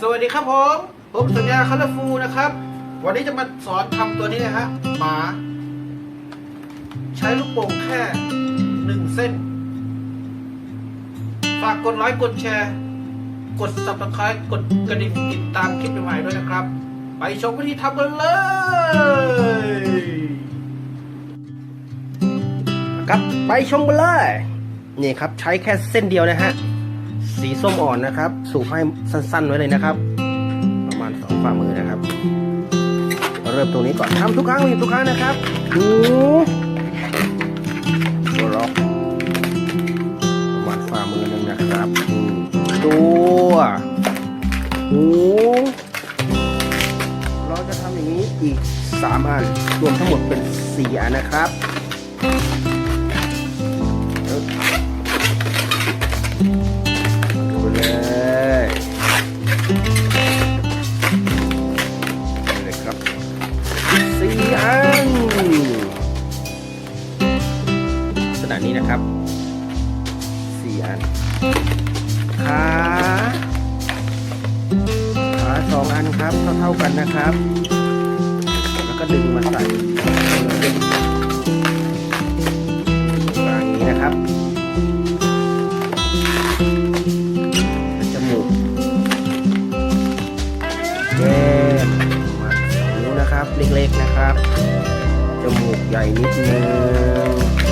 สวัสดีครับผม ผมสัญญาคัลฟูนะครับ วันนี้จะมาสอนทำตัวนี้นะฮะหมา ใช้ลูกโป่งแค่หนึ่งเส้น ฝากกดไลค์กดแชร์ กด subscribe กดกระดิ่งติดตามคลิปใหม่ๆด้วยนะครับ ไปชมวิธีทำกันเลยครับไปชมกันเลย นี่ครับใช้แค่เส้นเดียวนะฮะ สีส้มอ่อนนะครับ สูบให้สั้นๆไว้เลยนะครับ ประมาณสองฝ่ามือนะครับ เริ่มตรงนี้ก่อนทำทุกครั้งมีทุกครั้งนะครับหูตัวล็อกประมาณฝ่ามือนึงนะครับตัวหูเราจะทำอย่างนี้อีกสามอันรวมทั้งหมดเป็นสี่อันนะครับ ขนาดนี้นะครับสี่อันขาขาสองอันครับเท่าๆกันนะครับ แล้วก็ดึงมาใส่อย่างนี้นะครับจมูกแก้มมาสองนิ้วนะครับ เล็กๆนะครับจมูกใหญ่นิดนึง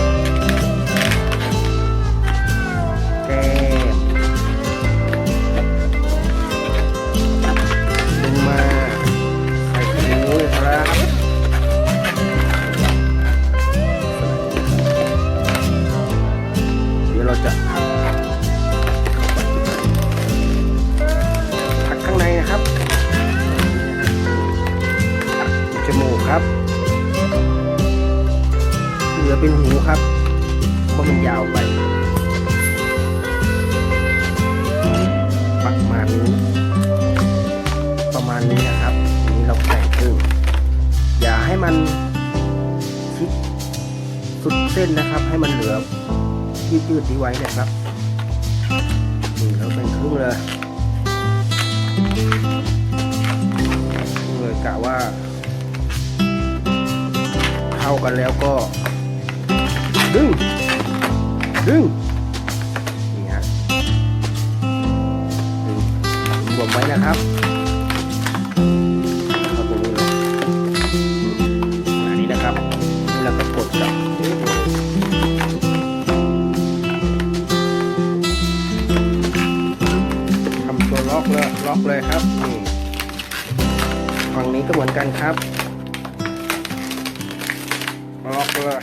ครับเหลือเป็นหูครับเพราะมันยาวไป ประมาณนี้ ประมาณนี้นะครับนนี้เราแต่งครึ่งอย่าให้มันชิดสุดเส้นนะครับ ให้มันเหลือยืดๆดีไว้นะครับนี่เราแต่งครึ่งเลย กันแล้วก็ ดึง ดึงนี่ฮะดึงรวมไว้นะครับเข้าตรงนี้เลยอันนี้นะครับนี่เราก็กดจับทำตัวล็อกเลยล็อกเลยครับนี่ฝั่งนี้ก็เหมือนกันครับ ล็อกเลย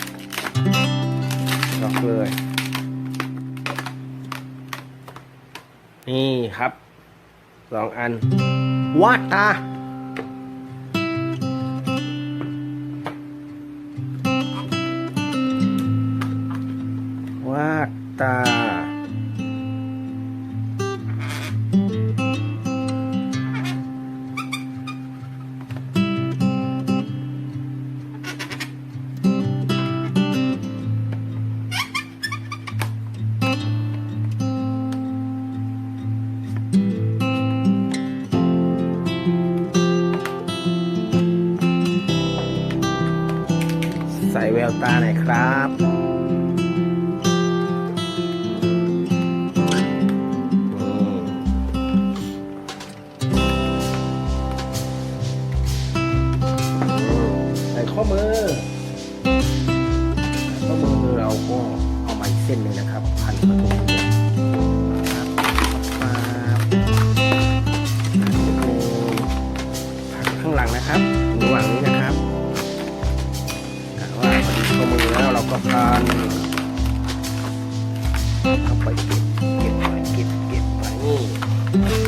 ล็อกเลย นี่ครับสองอันวาดตา ววตาหน่อยครับใส่ข้อมือข้อมือเราก็เอามาอีกเส้นหนึ่งนะครับ พันมาตรงนี้ อแล้วเราก็พันเอาไปเก็บเก็บไว้เก็บเก็บไว้นี่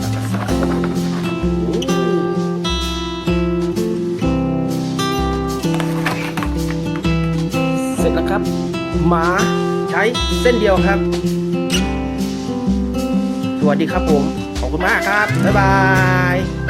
แล้วก็ใส่เสร็จแล้วครับ หมาใช้เส้นเดียวครับ สวัสดีครับผม ขอบคุณมากครับ บ๊ายบาย